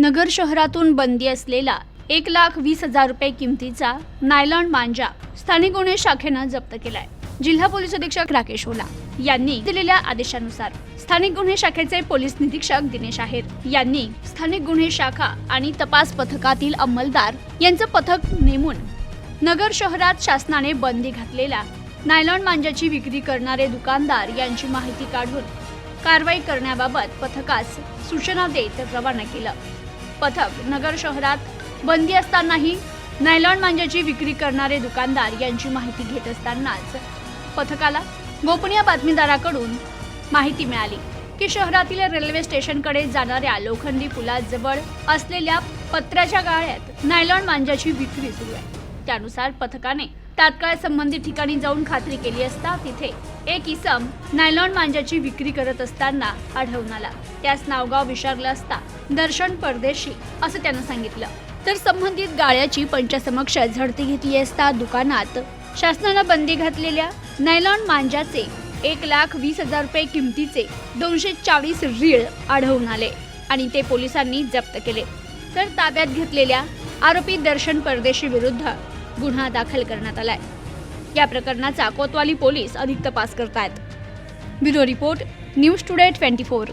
नगर शहरातून बंदी असलेला एक लाख वीस हजार रुपये किमतीचा नायलॉन मांजा स्थानिक गुन्हे शाखेनं जप्त केलाय. जिल्हा पोलीस अधीक्षक राकेश ओला यांनी दिलेल्या आदेशानुसार स्थानिक गुन्हे शाखेचे पोलीस निरीक्षक दिनेश आहेर यांनी स्थानिक गुन्हे शाखा आणि तपास पथकातील अंमलदार यांचं पथक नेमून नगर शहरात शासनाने बंदी घातलेल्या नायलॉन मांजाची विक्री करणारे दुकानदार यांची माहिती काढून कारवाई करण्याबाबत पथकास सूचना देत रवाना केलं. पथक नगर शहरात बंदी असतानाही नायलॉन मांजाची विक्री करणारे दुकानदार यांची माहिती घेत असतानाच पथकाला गोपनीय बातमीदाराकडून माहिती मिळाली की शहरातील रेल्वे स्टेशनकडे जाणाऱ्या लोखंडी पुलाजवळ असलेल्या पत्र्याच्या गाळ्यात नायलॉन मांजाची विक्री सुरू आहे. त्यानुसार पथकाने तात्काळ संबंधित ठिकाणी जाऊन खात्री केली असता तिथे एक इसम नायलॉन मांजाची विक्री करत असताना आढळून आला. त्यास नावगाव विचारलं असता दर्शन परदेशी असं त्यानं सांगितलं. तर संबंधित गाळ्याची पंचासमक्ष झडती घेतली असता दुकानात शासनानं बंदी घातलेल्या नायलॉन मांजाचे एक लाख वीस हजार रुपये किमतीचे दोनशे चाळीस रीळ आढळून आले आणि ते पोलिसांनी जप्त केले. तर ताब्यात घेतलेल्या आरोपी दर्शन परदेशी विरुद्ध गुन्हा दाखल करण्यात आलाय. या प्रकरणाचा कोतवाली पोलीस अधिक तपास करतायत. Bureau report news today twenty four.